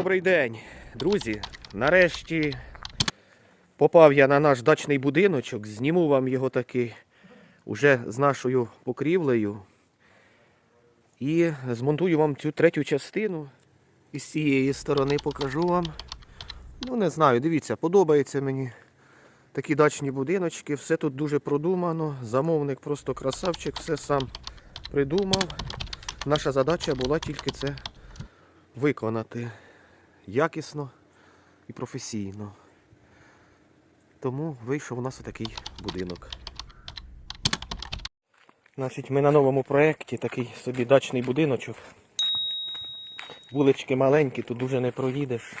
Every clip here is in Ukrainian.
Добрий день, друзі. Нарешті попав я на наш дачний будиночок. Зніму вам його таки уже з нашою покрівлею. І змонтую вам цю третю частину. І з цієї сторони покажу вам. Ну, не знаю, дивіться, подобається мені такі дачні будиночки. Все тут дуже продумано. Замовник просто красавчик, все сам придумав. Наша задача була тільки це виконати якісно і професійно. Тому вийшов у нас такий будинок. Значить, ми на новому проєкті такий собі дачний будиночок. Вулички маленькі, тут дуже не проїдеш.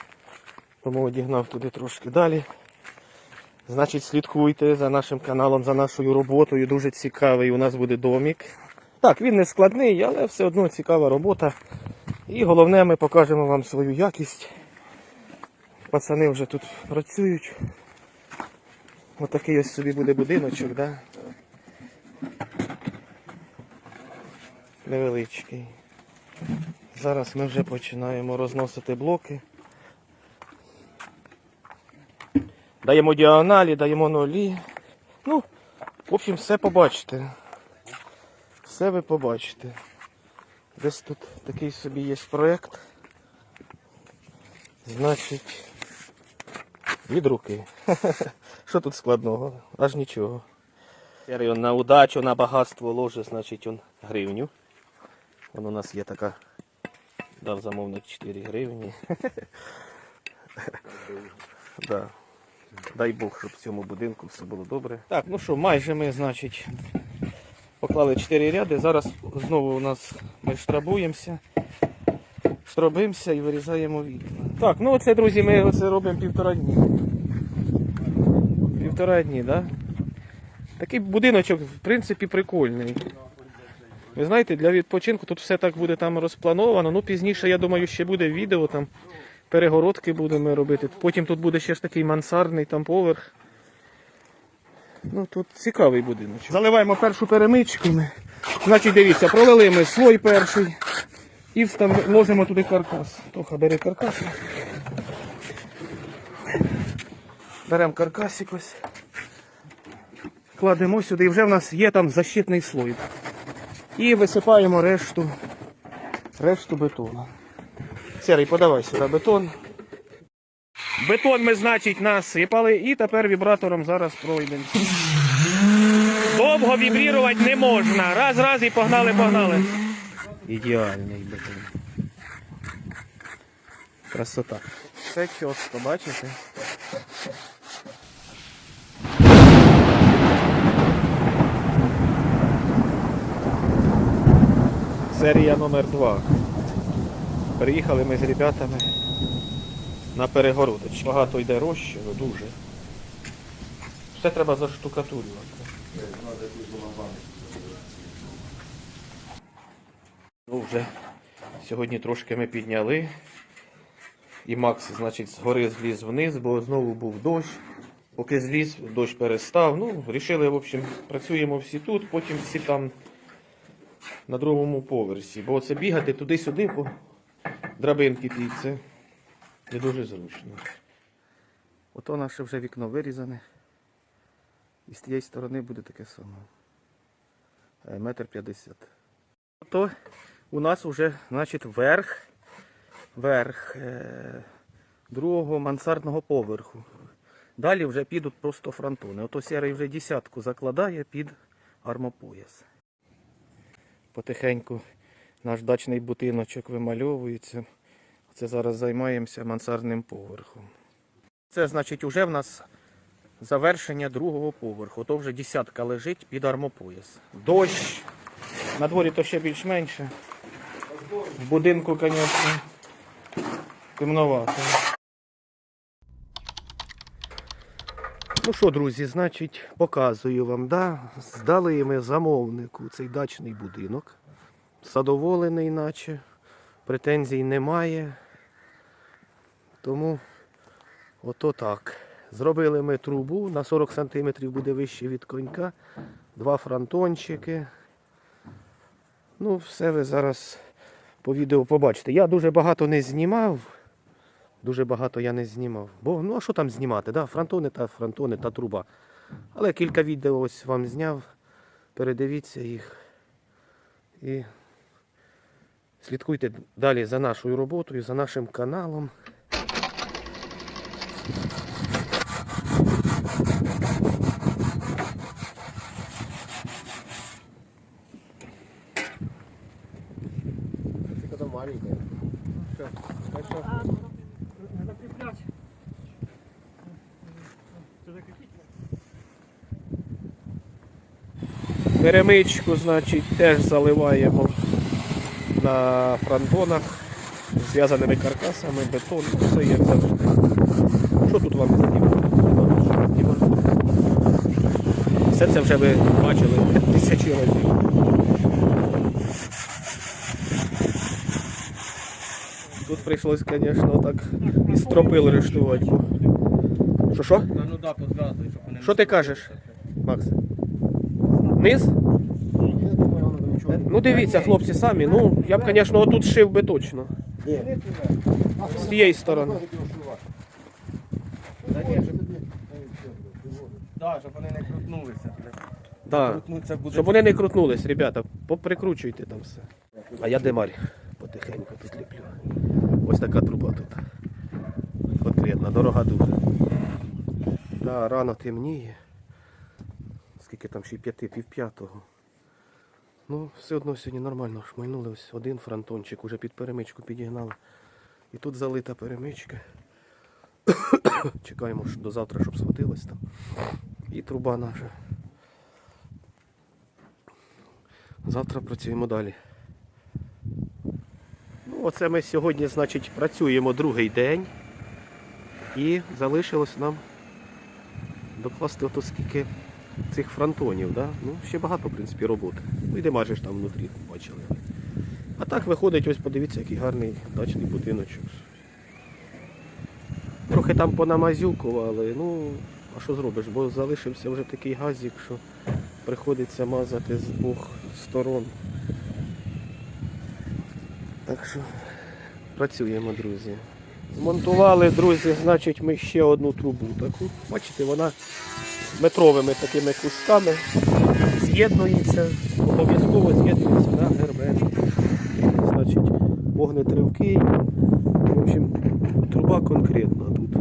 Тому одігнав туди трошки далі. Значить, слідкуйте за нашим каналом, за нашою роботою. Дуже цікавий у нас буде домик. Так, він не складний, але все одно цікава робота. І головне, ми покажемо вам свою якість. Пацани вже тут працюють. Отакий ось собі буде будиночок, да? Невеличкий. Зараз ми вже починаємо розносити блоки. Даємо діагоналі, даємо нулі. Ну, в общем, все побачите. Все ви побачите. Десь тут такий собі є проєкт. Значить, від руки. Що тут складного? Аж нічого. Тепер он на удачу, на багатство ложе, значить он гривню. Вон у нас є така. Дав замовник 4 гривні. да. Дай Бог, щоб в цьому будинку все було добре. Так, ну що, майже ми, значить, поклали 4 ряди. Зараз знову у нас ми штрабуємося, штробимося і вирізаємо вікна. Так, ну оце, друзі, ми оце робимо півтора дні. Півтора дні. Да? Такий будиночок, в принципі, прикольний. Ви знаєте, для відпочинку тут все так буде там розплановано. Ну, пізніше, я думаю, ще буде відео там. Перегородки будемо робити. Потім тут буде ще ж такий мансардний там поверх. Ну тут цікавий будиночок. Заливаємо першу перемичку. Значить, дивіться, пролили ми слой перший і встав... ложимо туди каркас. Тоха, бери каркас. Беремо каркасик ось. Кладемо сюди і вже в нас є там защитний слой. І висипаємо решту, решту бетону. Серий, подавай сюди бетон. Бетон ми, значить, насипали і тепер вібратором зараз пройдемо. Довго вібрірувати не можна. Раз, раз і погнали, погнали. Ідеальний бетон. Красота. Все чітко, бачите? Серія номер 2 Приїхали ми з ребятами на перегородочку. Багато йде розчину, дуже. Все треба заштукатурювати. Ну вже сьогодні трошки ми підняли. І Макс, значить, згори зліз вниз, бо знову був дощ. Поки зліз, дощ перестав. Ну, рішили, в общем, працюємо всі тут, потім всі там на другому поверсі. Бо це бігати туди-сюди по драбинки ті, це не дуже зручно. Ото наше вже вікно вирізане. І з тієї сторони буде таке саме. Е, Метр п'ятдесят. Ото у нас вже, значить, верх, верх е, другого мансардного поверху. Далі вже підуть просто фронтони. Ото сірий вже десятку закладає під армопояс. Потихеньку наш дачний будиночок вимальовується. Це зараз займаємося мансардним поверхом. Це значить вже в нас завершення другого поверху. То вже десятка лежить під армопояс. Дощ. На дворі то ще більш-менше. В будинку, звісно, темновато. Ну що, друзі, значить, показую вам, да? здали ми замовнику цей дачний будинок. Задоволений, наче, претензій немає. Тому ото так. Зробили ми трубу, на 40 см буде вище від конька, два фронтончики. Ну, все ви зараз по відео побачите. Я дуже багато не знімав. Дуже багато я не знімав. Бо ну а що там знімати? Да? Фронтони та фронтони та труба. Але кілька відео ось вам зняв. Передивіться їх. І слідкуйте далі за нашою роботою, за нашим каналом. Тільки там маленькая. Все. Так що, Закреплять. Це закрепить? Перемичку, значить, теж заливаємо на фронтонах зв'язаними каркасами, бетон, все як завжди. Що тут вам знімати? Все це вже ви бачили тисячі разів. Тут прийшлось, звісно, так і стропил рештувати. Що що? Ну вони Що ти кажеш? Макс? Низ? Я думаю, воно там нічого. Ну дивіться, хлопці самі. Ну, я б, звісно, отут шив би точно. З тієї сторони. Та щоб... Вони не крутнулися. Да. Щоб вони не крутнулись, ребята, поприкручуйте там все. А я демарь потихеньку тут ліплю. Ось така труба тут. Конкретна, дорога дуже. Да, рано темніє. Скільки там ще п'яти, пів п'ятого. Ну, все одно сьогодні нормально шмальнули. Ось один фронтончик, уже під перемичку підігнали. І тут залита перемичка. Чекаємо до завтра, щоб схватилось там. І труба наша. Завтра працюємо далі. Ну, оце ми сьогодні, значить, працюємо другий день. І залишилось нам докласти ото скільки цих фронтонів. Да? Ну, ще багато, в принципі, роботи. Ну, і демаржі ж там внутрі бачили. А так виходить, ось подивіться, який гарний дачний будиночок. Трохи там понамазюкували, ну, а що зробиш, бо залишився вже такий газик, що приходиться мазати з двох сторон. Так що працюємо, друзі. Змонтували, друзі, значить, ми ще одну трубу таку. Бачите, вона метровими такими кусками з'єднується, обов'язково з'єднується на гербен. Значить, вогнетривкий. В общем, труба конкретна тут.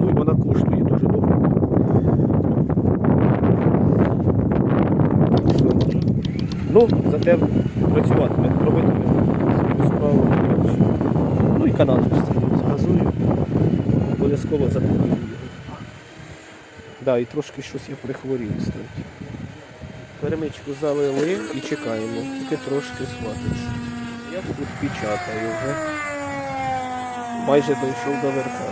Ну і вона коштує дуже дорого. Ну, зате працюватиме, робитиме свою справу. Ну і канал ж це. Обов'язково його. Да, і трошки щось я прихворів, кстати. Перемичку залили і чекаємо, поки трошки схватиться. Я тут печатаю вже. Майже дійшов до верха.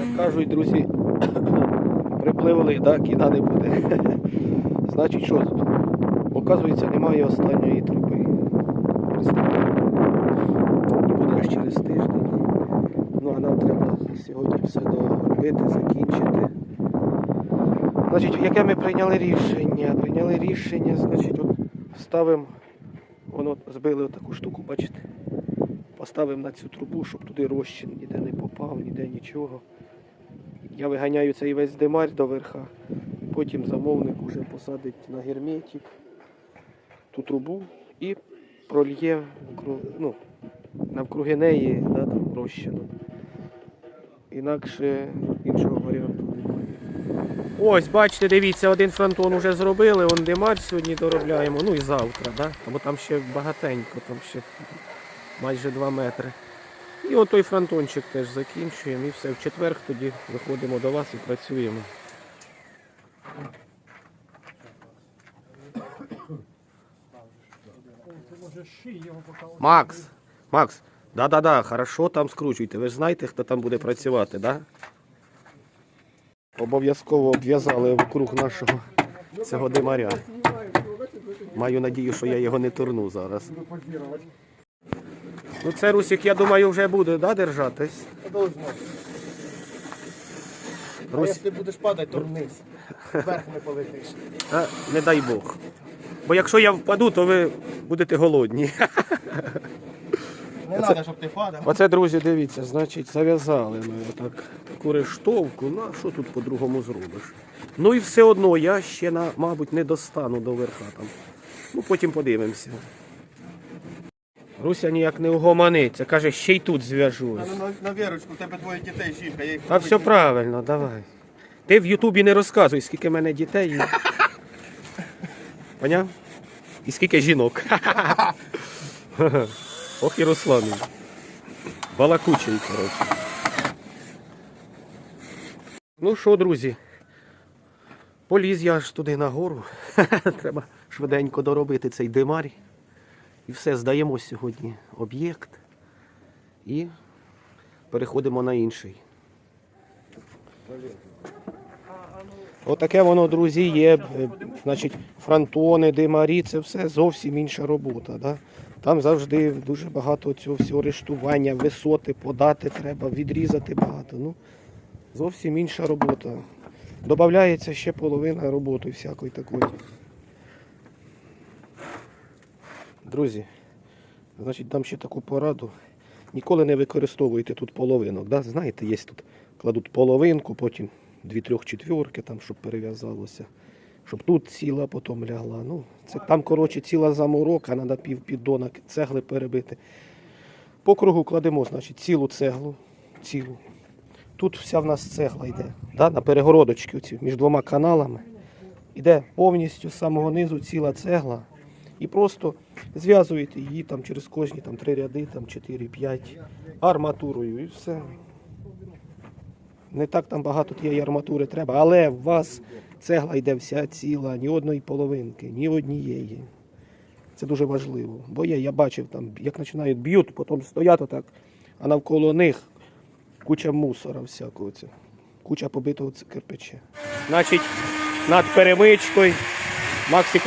Як кажуть, друзі, припливли, да, кіда не буде. Значить, що? Оказується, немає останньої труби. Представляєте? І буде аж через тиждень. Ну а нам треба сьогодні все доробити, закінчити. Значить, яке ми прийняли рішення? Прийняли рішення, значить, от ставимо, воно збили таку штуку, бачите? Поставимо на цю трубу, щоб туди розчин ніде не попав, ніде нічого. Я виганяю цей весь демарь до верха. Потім замовник уже посадить на герметик ту трубу і прольє ну, навкруги неї да, там, розчином. Інакше іншого варіанту немає. Ось, бачите, дивіться, один фронтон вже зробили, он демарь сьогодні доробляємо, ну і завтра, да? бо там ще багатенько, там ще майже 2 метри. І от той фронтончик теж закінчуємо і все. В четвер тоді виходимо до вас і працюємо. Макс, Макс, да-да-да, хорошо там скручуйте. Ви ж знаєте, хто там буде працювати, да? Обов'язково обв'язали вокруг нашого цього димаря. Маю надію, що я його не турну зараз. Ну це Русик, я думаю, вже буде, да, держатись? А Русь, якщо будеш падати, то вниз. Вверх не полетиш. а, не дай Бог. Бо якщо я впаду, то ви будете голодні. Не треба, щоб ти падав. Оце, друзі, дивіться, значить, зав'язали ми отак таку рештовку. Ну, а що тут по-другому зробиш? Ну і все одно я ще, на, мабуть, не достану до верха там. Ну, потім подивимося. Руся ніяк не угомониться, каже, ще й тут зв'яжусь. Та на, на вірочку, в тебе двоє дітей, жінка. Я їх Та все правильно, давай. Ти в Ютубі не розказуй, скільки в мене дітей. і- Поняв? І скільки жінок. Ох і Руслан. Балакучий, коротше. Ну що, друзі? Поліз я ж туди нагору. Треба швиденько доробити цей димарь. І все, здаємо сьогодні об'єкт. І переходимо на інший. Отаке воно, друзі, є. е, Значить, фронтони, димарі, це все зовсім інша робота. Да? Там завжди дуже багато цього всього рештування, висоти подати треба, відрізати багато. Ну, зовсім інша робота. Добавляється ще половина роботи всякої такої. Друзі, значить, дам ще таку пораду. Ніколи не використовуйте тут половинок. Да? Знаєте, є тут кладуть половинку, потім дві трьох четвірки, там, щоб перев'язалося. Щоб тут ціла потім лягла. Ну, це там, коротше, ціла заморока, треба пів піддона цегли перебити. По кругу кладемо, значить, цілу цеглу. Цілу. Тут вся в нас цегла йде. Да? На перегородочки оці, між двома каналами. Іде повністю з самого низу ціла цегла. І просто зв'язуєте її там через кожні там, три ряди, там 4-5 арматурою і все. Не так там багато тієї арматури треба, але у вас цегла йде вся ціла, ні одної половинки, ні однієї. Це дуже важливо. Бо є, я бачив, там, як починають б'ють, потім стоять отак, а навколо них куча мусора всякого. Це, куча побитого кирпича. Значить, над перемичкою Максик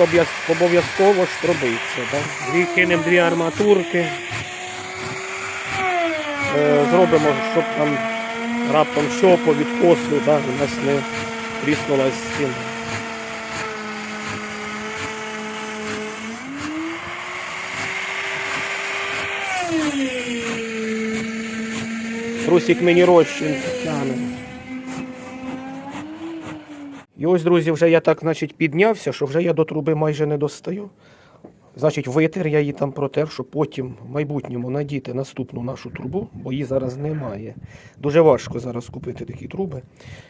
обов'язково штробиться. Да? Дві, кинемо дві арматурки. Е, зробимо, щоб там раптом що по відкосу, да, у нас не тріснула стіна. Трусик мені розчин тягне. І ось, друзі, вже я так, значить, піднявся, що вже я до труби майже не достаю. Значить, витер я її там протер, щоб потім в майбутньому надіти наступну нашу трубу, бо її зараз немає. Дуже важко зараз купити такі труби.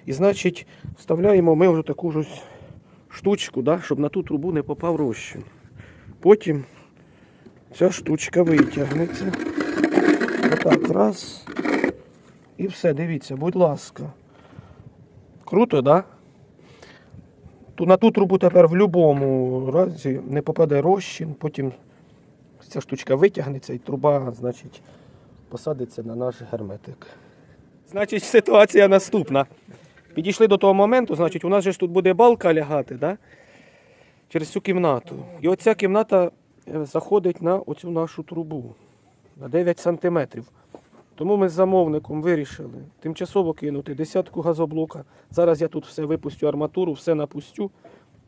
І значить, вставляємо ми вже таку ж штучку, да, щоб на ту трубу не попав розчин. Потім ця штучка витягнеться. Отак, раз. І все, дивіться, будь ласка. Круто, так? Да? На ту трубу тепер в будь-якому разі не попаде розчин, потім ця штучка витягнеться і труба, значить, посадиться на наш герметик. Значить, ситуація наступна. Підійшли до того моменту, значить, у нас же ж тут буде балка лягати, да? через цю кімнату. І оця кімната е, заходить на оцю нашу трубу на 9 сантиметрів. Тому ми з замовником вирішили тимчасово кинути десятку газоблока. Зараз я тут все випустю арматуру, все напустю.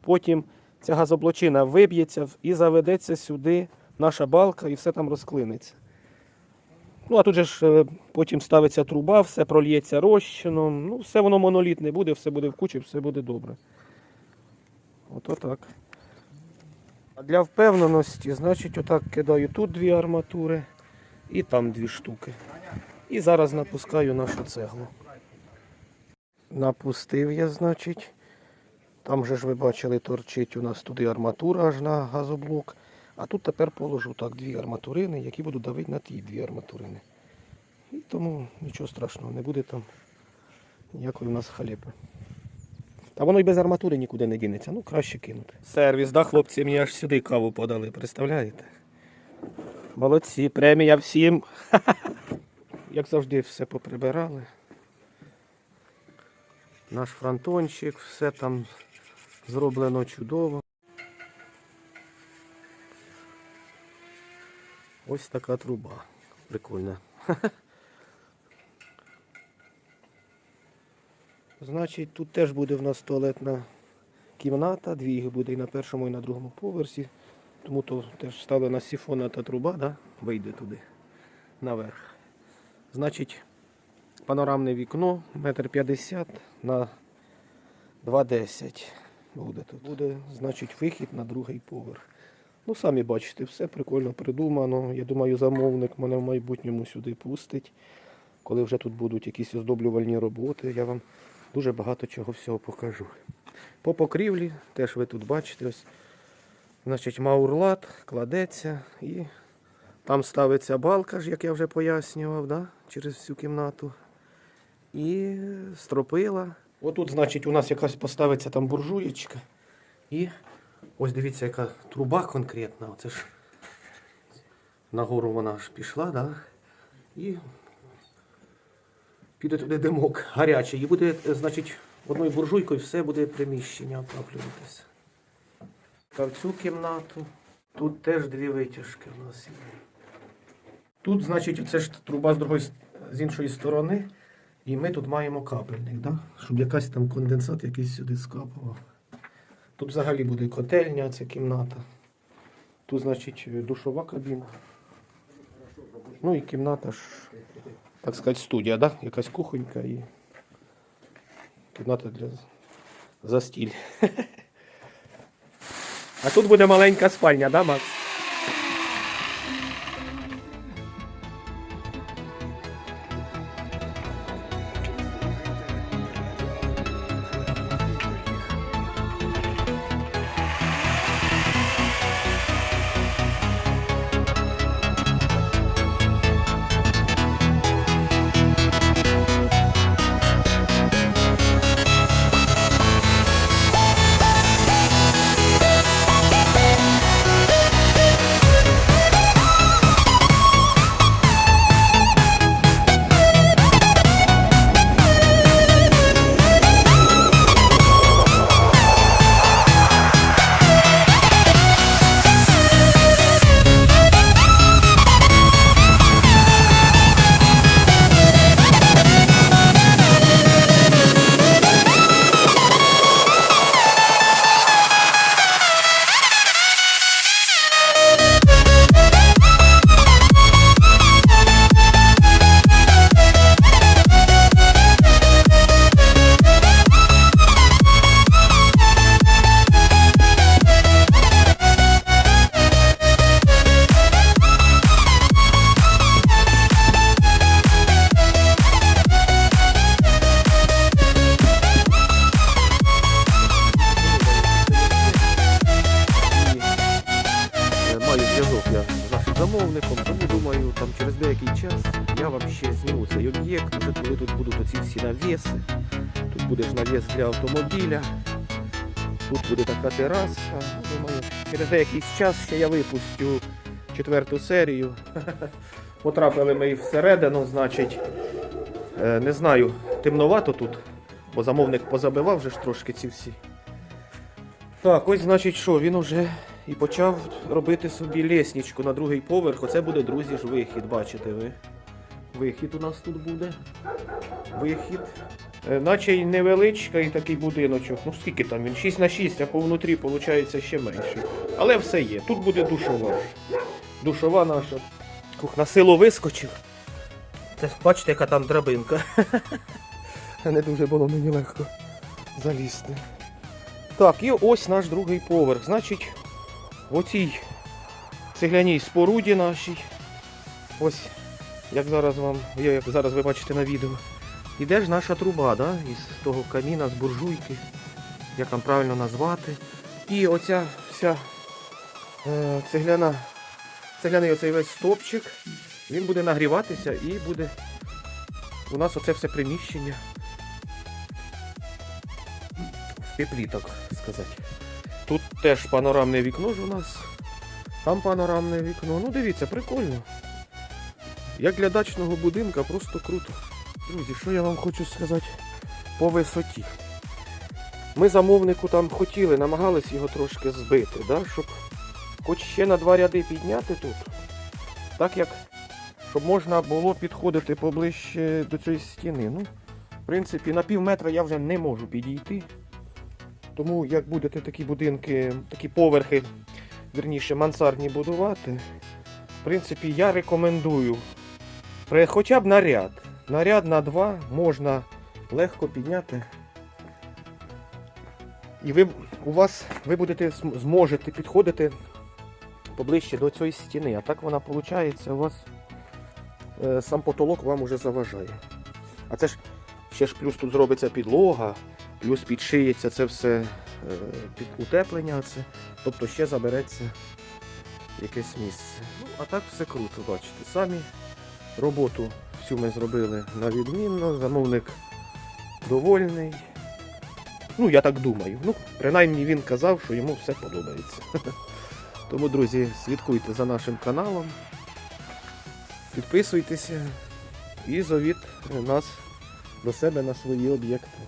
Потім ця газоблочина виб'ється і заведеться сюди наша балка і все там розклинеться. Ну, а тут же ж е, потім ставиться труба, все прольється розчином. Ну, все воно монолітне буде, все буде в кучі, все буде добре. Ото так. А для впевненості, значить, отак кидаю тут дві арматури і там дві штуки. І зараз напускаю нашу цеглу. Напустив я, значить. Там же ж ви бачили, торчить у нас туди арматура аж на газоблок. А тут тепер положу так дві арматурини, які будуть давити на ті дві арматурини. І тому нічого страшного, не буде там ніякої у нас халепи. Та воно й без арматури нікуди не дінеться. Ну, краще кинути. Сервіс, да, хлопці, мені аж сюди каву подали, представляєте? Молодці, премія всім. Як завжди, все поприбирали. Наш фронтончик, все там зроблено чудово. Ось така труба. Прикольна. Значить, тут теж буде в нас туалетна кімната, дві їх буде і на першому, і на другому поверсі. Тому то теж вставлена сіфонна та труба, да? вийде туди наверх. Значить, панорамне вікно, метр п'ятдесят на 2,10 буде тут. Буде, значить, вихід на другий поверх. Ну, самі бачите, все прикольно придумано. Я думаю, замовник мене в майбутньому сюди пустить. Коли вже тут будуть якісь оздоблювальні роботи, я вам дуже багато чого всього покажу. По покрівлі, теж ви тут бачите, ось, значить, маурлат кладеться і там ставиться балка, як я вже пояснював, да? через всю кімнату. І стропила. Отут, значить, у нас якась поставиться там буржуєчка. І ось дивіться, яка труба конкретна. Оце ж нагору вона аж пішла, да? І піде туди димок гарячий. І буде, значить, одною буржуйкою все буде приміщення отаплюватися. Та в цю кімнату. Тут теж дві витяжки у нас є. Тут, значить, це ж труба з другої з іншої сторони. І ми тут маємо капельник, да? щоб якась там конденсат якийсь сюди скапував. Тут взагалі буде котельня, ця кімната. Тут, значить, душова кабіна. Ну і кімната ж, так сказати, студія, да? якась кухонька і кімната для застіль. А тут буде маленька спальня, да, Макс? Деякий час я ще зніму цей об'єкт, вже коли тут будуть оці всі навіси. Тут буде ж навіс для автомобіля. Тут буде така тераска. Думаю, через деякий час ще я випустю четверту серію. Потрапили ми і всередину, значить, е, не знаю, темновато тут, бо замовник позабивав вже ж трошки ці всі. Так, ось значить що, він уже і почав робити собі лісничку на другий поверх. Оце буде, друзі, ж вихід, бачите ви. Вихід у нас тут буде. Вихід. Е, Наче й невеличкий такий будиночок. Ну скільки там він? 6 на 6, а по внутрі виходить ще менший. Але все є. Тут буде душова. Душова наша. Ух, на силу вискочив. Це бачите, яка там драбинка. Не дуже було мені легко залізти. Так, і ось наш другий поверх. Значить, в оцій цегляній споруді нашій. Ось, як зараз вам, як зараз ви бачите на відео. Іде ж наша труба, да? із того каміна, з буржуйки, як там правильно назвати. І оця вся е, цегляна, цегляний оцей весь стопчик, він буде нагріватися і буде у нас оце все приміщення в теплі, так сказати. Тут теж панорамне вікно ж у нас. Там панорамне вікно. Ну дивіться, прикольно. Як для дачного будинка, просто круто. Друзі, що я вам хочу сказати по висоті. Ми замовнику там хотіли, намагались його трошки збити, да? щоб хоч ще на два ряди підняти тут. Так як щоб можна було підходити поближче до цієї стіни. Ну, в принципі, на пів метра я вже не можу підійти. Тому як будете такі будинки, такі поверхи, вірніше, мансардні будувати, в принципі, я рекомендую хоча б наряд. Наряд на два можна легко підняти. І ви, у вас, ви будете зможете підходити поближче до цієї стіни. А так вона виходить, у вас е, сам потолок вам уже заважає. А це ж ще ж плюс тут зробиться підлога, плюс підшиється це все е, під утеплення. Це, тобто ще забереться якесь місце. Ну, а так все круто, бачите. Самі роботу всю ми зробили на відмінно, замовник довольний. Ну, я так думаю. Ну, принаймні він казав, що йому все подобається. Тому, друзі, слідкуйте за нашим каналом, підписуйтеся і зовіть нас до себе на свої об'єкти.